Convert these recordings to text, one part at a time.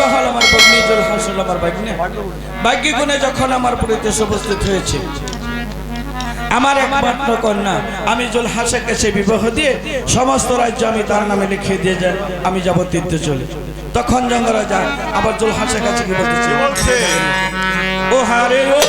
অজুবা হল আমার ভগ্নি জল হাসল আমার ভাগ্নে। ভাগ্য গুণে যখন আমার পরিদেশ উপস্থিত হয়েছে আমার একমাত্র কন্যা আমি জল হাসের কাছে বিবাহ দিয়ে সমস্ত রাজ্য আমি তার নামে লিখে দিয়ে যাই আমি যাব তীর্থে চলে। তখন জঙ্গরাজা আবার জল হাসের কাছে কি বলতেছে? ও হারে ও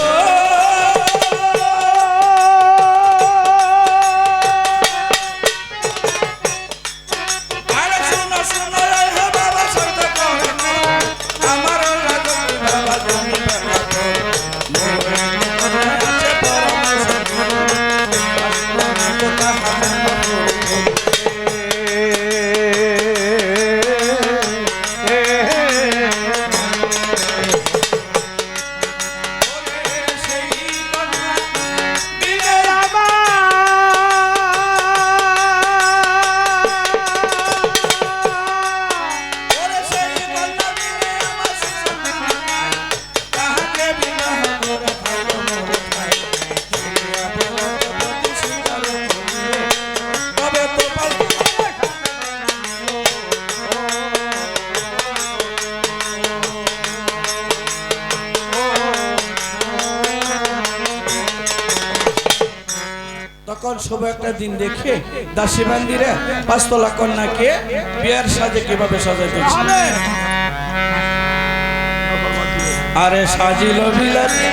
শুভ একটা দিন দেখে দাসী মন্দিরে পাঁচতলা কন্যাকে বিয়ার সাজে কীভাবে সাজাইতে আরে সাজিল বিলাতি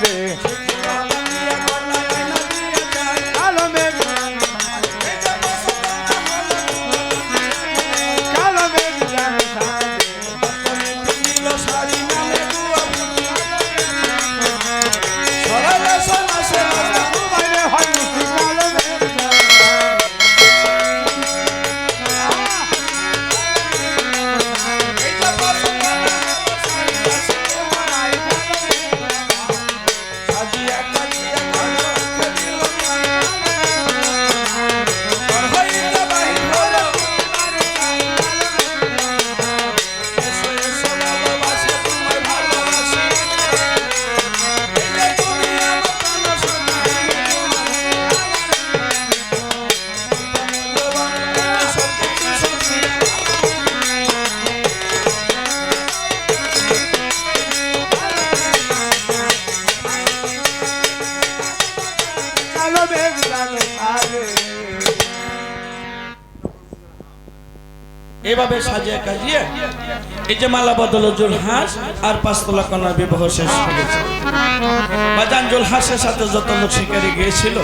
জানো এভাবে সাজিয়ে কাজিয়ে এই যে মালা বদল, জুলহাস আর পাঁচতলা কন্যার বিবাহ শেষ হয়ে গেছে। বাজান জুলহাসের সাথে যত লোক শিকারি গিয়েছিল,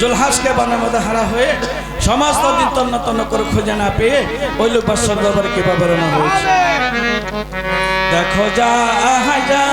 জুলহাসকে বনের মধ্যে হারা হয়ে সমস্ত দিন তন্ন তন্ন করে খুঁজে না পেয়ে ওই লোক বাদশার দরবারে কীভাবে রওনা হয়েছে? দেখো যা আহা যা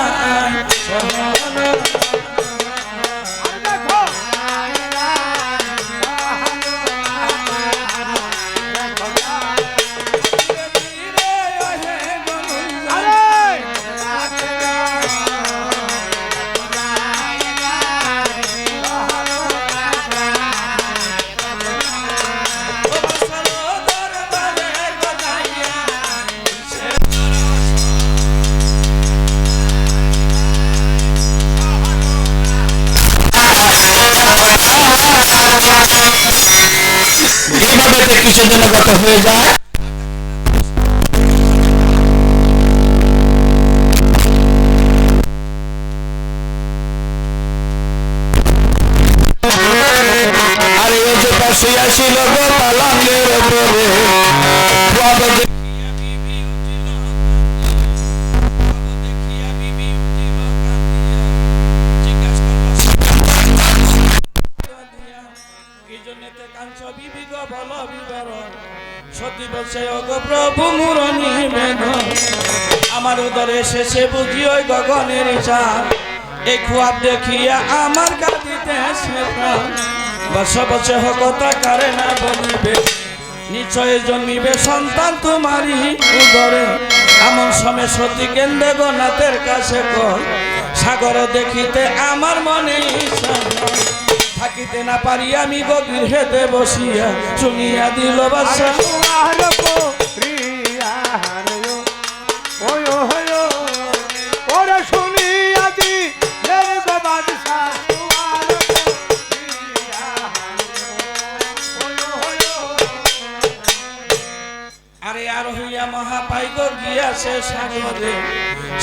এইভাবে তো কিসের জন্য গত হয়ে যায় আসিল গো পালঙ্গের উপরে উদরে এসেছে বুঝি ওই গগনের চাঁদ এই খুয়াব দেখিয়া আমার কাঁদিতে সে প্রাণ। বছর বছর হকতা কারে না বলিবে। নিশ্চয় জন্মিবে সন্তান তোমারই উদরে। এমন সময় সতী কেন্দ্রে গনাথের কাছে কর। সাগর দেখিতে আমার মনে। থাকিতে না পারি আমি গভীর হেতে বসিয়া শুনিয়া দিল বাসা মহাপাইগর গিয়াছে সাগরে।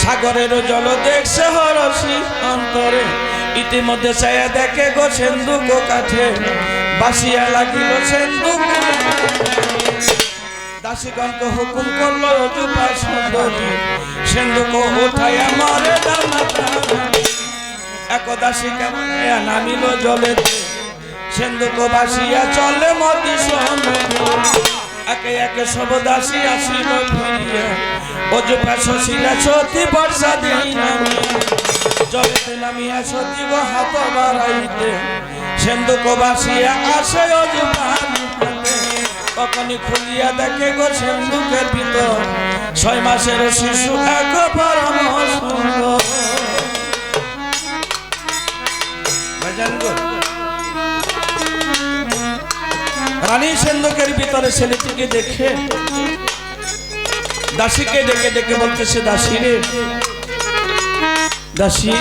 সাগরের জল দেখছে হরসি অন্তরে। ইতিমধ্যে চায়া দেখে গো সেন্দুক কাঠে। বাসিয়া লাগিল সেন্দুক। সেন্দুক বাসিয়া চলে মতি একে একে সব দাসী আসিল ফিরিয়া। অজুপা শশীলা সতী বর্ষা দিই নামিয়া জলেতে নামিয়া সতী গো হাত বাড়াইতে। সেন্দুক বাসিয়া আসে অজুপা কখনই খুলিয়া দেখে গো সেন্দুকের ভিতর। ছয় মাসের শিশু এক পরম সুন্দর। রানী সেন্দুকের ভিতরে ছেলেটিকে দেখে, দাসীকে ডেকে ডেকে বলতেছে দাসী রে, দাসী,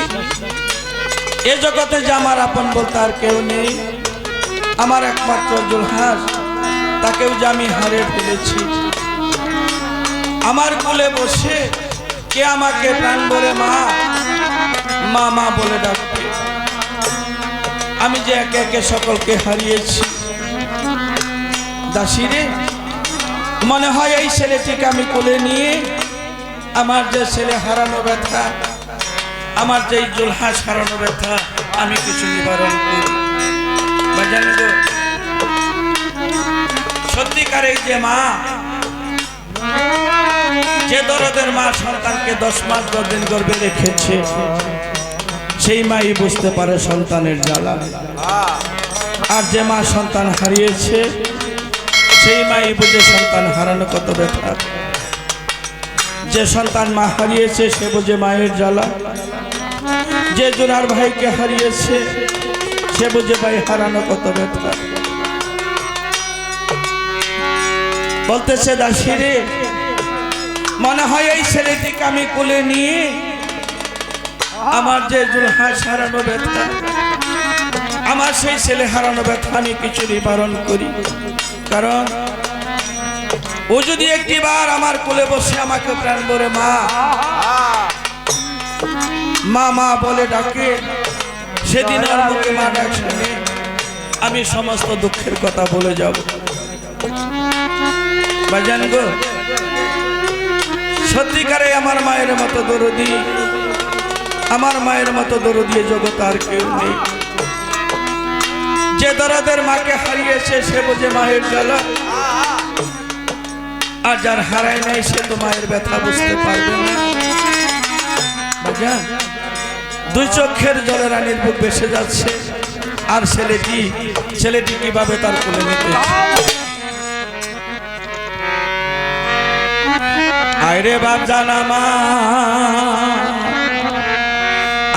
এ জগতে যে আমার আপন বলতে আর কেউ নেই। আমার একমাত্র জুলহাস তাকেও যে আমি হারে ফেলেছি। আমার কোলে বসে কে আমাকে প্রাণ বলে মা? মা মা বলে ডাকবে। আমি যে একে একে সকলকে হারিয়েছি। দাসী রে মনে হয় এই ছেলেটিকে আমি কোলে নিয়ে আমার যে ছেলে হারানো ব্যথা, আমার যে জুলহাস হারানো ব্যথা, আমি কিছু নিবারণ করি। সত্যিকার এই যে মা, যে দরদের মা সন্তানকে দশ মাস দশ দিন গর্বে রেখেছে, সেই মাই বুঝতে পারে সন্তানের জ্বালা। আর যে মা সন্তান হারিয়েছে সেই মাই বুঝে সন্তান হারানো কত ব্যথা যে সন্তান মা হারিয়েছে, সে বুঝে মায়ের জ্বালা। যে জোনার ভাইকে হারিয়েছে, সে বুঝে ভাই হারানো কত ব্যথা বলতেছে, দাসী রে, মনে হয় এই ছেলেটিকে আমি কোলে নিয়ে আমার যে জুলহাস হারানো ব্যথা, আমার সেই ছেলে হারানো ব্যথা আমি কিছু নিবারণ করি। কারণ ও যদি একটিবার আমার কোলে বসে আমাকে প্রাণ বলে মা। মা মা বলে ডাকে, সেদিন আর মুখে মা ডাক শুনে আমি সমস্ত দুঃখের কথা বলে যাব। বাজান গো, সত্যিকারে আমার মায়ের মতো দরদি, আমার মায়ের মতো দরদি জগৎ আর কেউ নেই। যে দরদের মাকে হারিয়েছে, সে বোঝে মায়ের জ্বালা। আর যার হারায় নাই, সে তো মায়ের ব্যথা বুঝতে পারবে না। দুই চক্ষের জলে রানীর বুক বেসে যাচ্ছে। আর ছেলেটি ছেলেটি কীভাবে তার কোলে নিতে আরে বাপ জানা মা,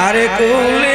আরে কোলে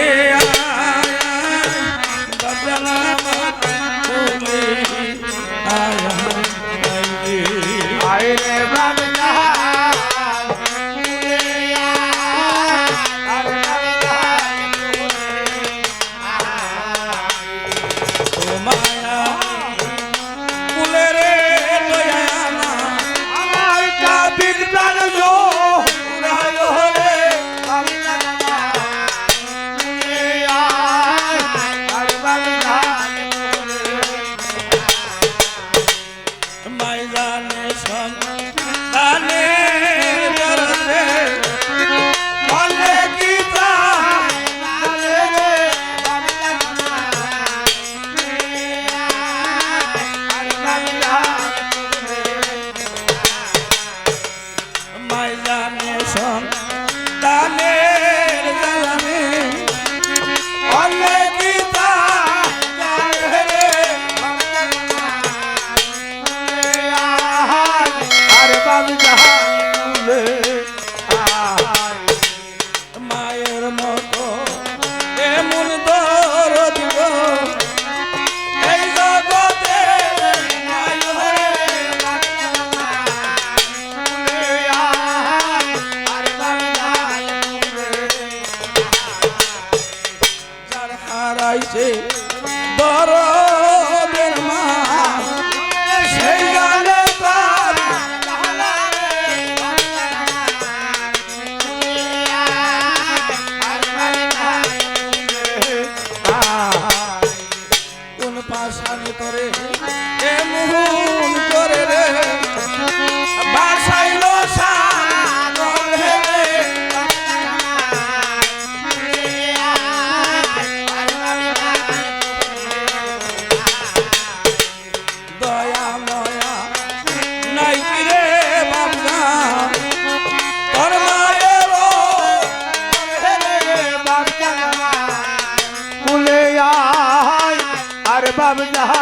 বারা রাম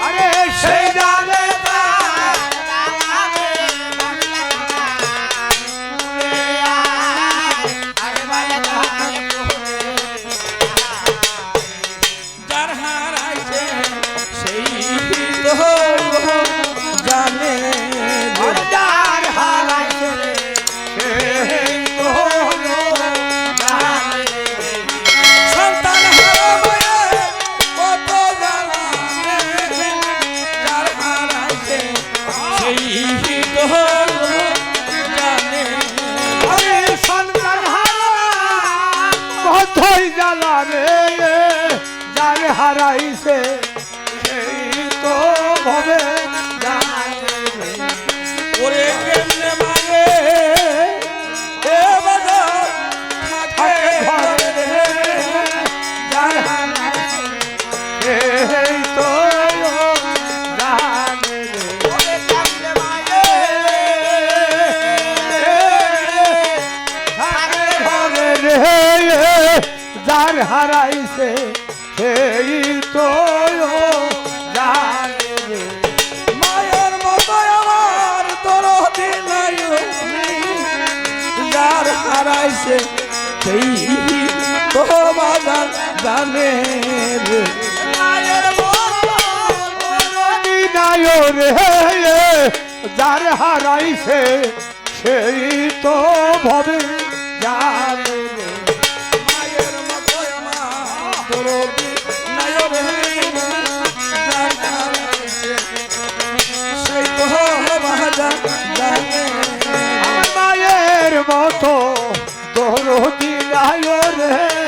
হারাইছে, সেই তো জানে রে মায়ের মতো আমার তোর যার হারাইছে, সেই তো বাজার জানে রে রে যার হারাইছে, সেই তো ভবে যার কত তোর দিলায় রে।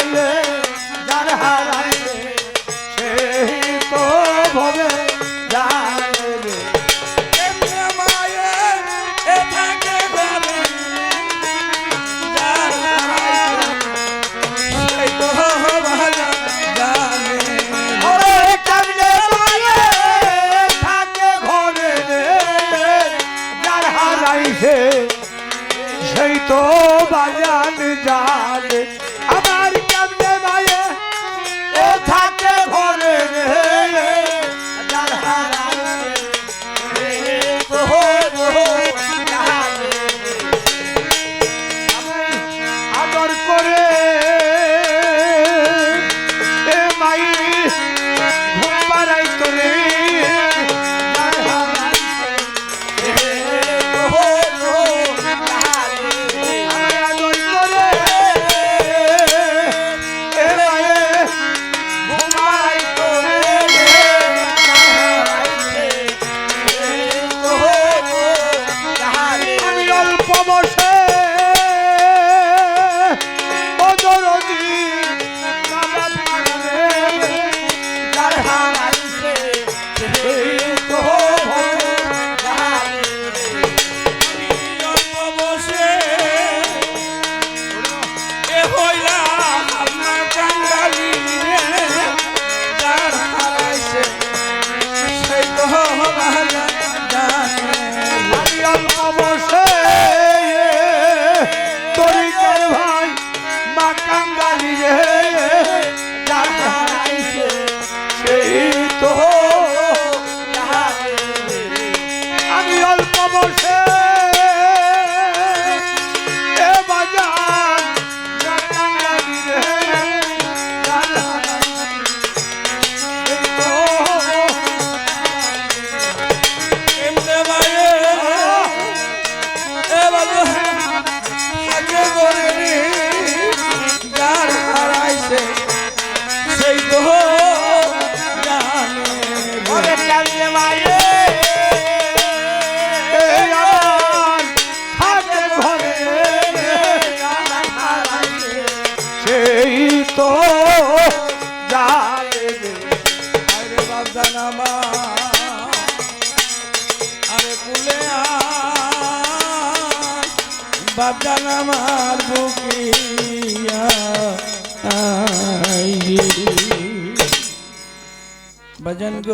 বাবজান আমার বুকিয়া আই রে। বাজান গো